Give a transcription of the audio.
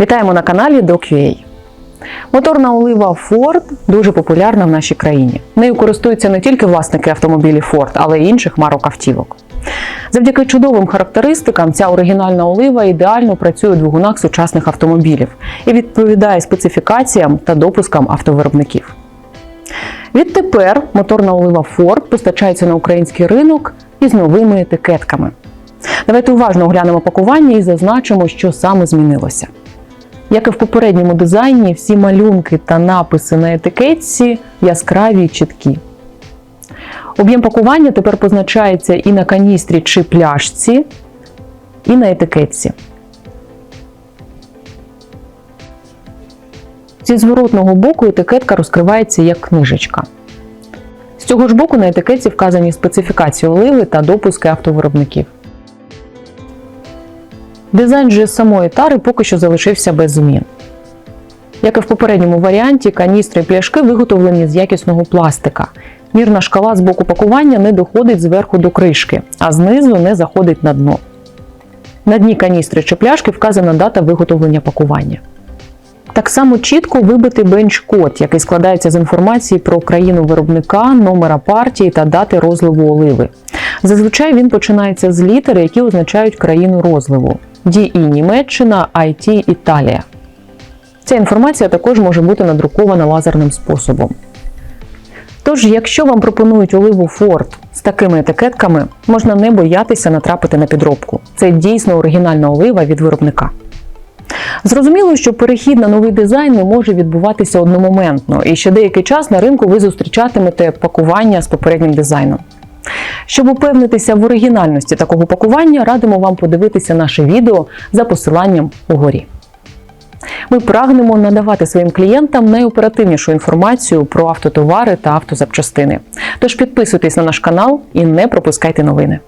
Вітаємо на каналі DocUA. Моторна олива Ford дуже популярна в нашій країні. Нею користуються не тільки власники автомобілів Ford, але й інших марок автівок. Завдяки чудовим характеристикам, ця оригінальна олива ідеально працює у двигунах сучасних автомобілів і відповідає специфікаціям та допускам автовиробників. Відтепер моторна олива Ford постачається на український ринок із новими етикетками. Давайте уважно оглянемо пакування і зазначимо, що саме змінилося. Як і в попередньому дизайні, всі малюнки та написи на етикетці яскраві й чіткі. Об'єм пакування тепер позначається і на каністрі чи пляшці, і на етикетці. Зі зворотного боку етикетка розкривається як книжечка. З цього ж боку на етикетці вказані специфікації оливи та допуски автовиробників. Дизайн же самої тари поки що залишився без змін. Як і в попередньому варіанті, каністри і пляшки виготовлені з якісного пластика. Мірна шкала з боку пакування не доходить зверху до кришки, а знизу не заходить на дно. На дні каністри чи пляшки вказана дата виготовлення пакування. Так само чітко вибитий бенч-код, який складається з інформації про країну виробника, номера партії та дати розливу оливи. Зазвичай він починається з літери, які означають країну розливу: DE Німеччина, IT Італія. Ця інформація також може бути надрукована лазерним способом. Тож, якщо вам пропонують оливу Ford з такими етикетками, можна не боятися натрапити на підробку. Це дійсно оригінальна олива від виробника. Зрозуміло, що перехід на новий дизайн не може відбуватися одномоментно, і ще деякий час на ринку ви зустрічатимете пакування з попереднім дизайном. Щоб упевнитися в оригінальності такого пакування, радимо вам подивитися наше відео за посиланням угорі. Ми прагнемо надавати своїм клієнтам найоперативнішу інформацію про автотовари та автозапчастини. Тож підписуйтесь на наш канал і не пропускайте новини.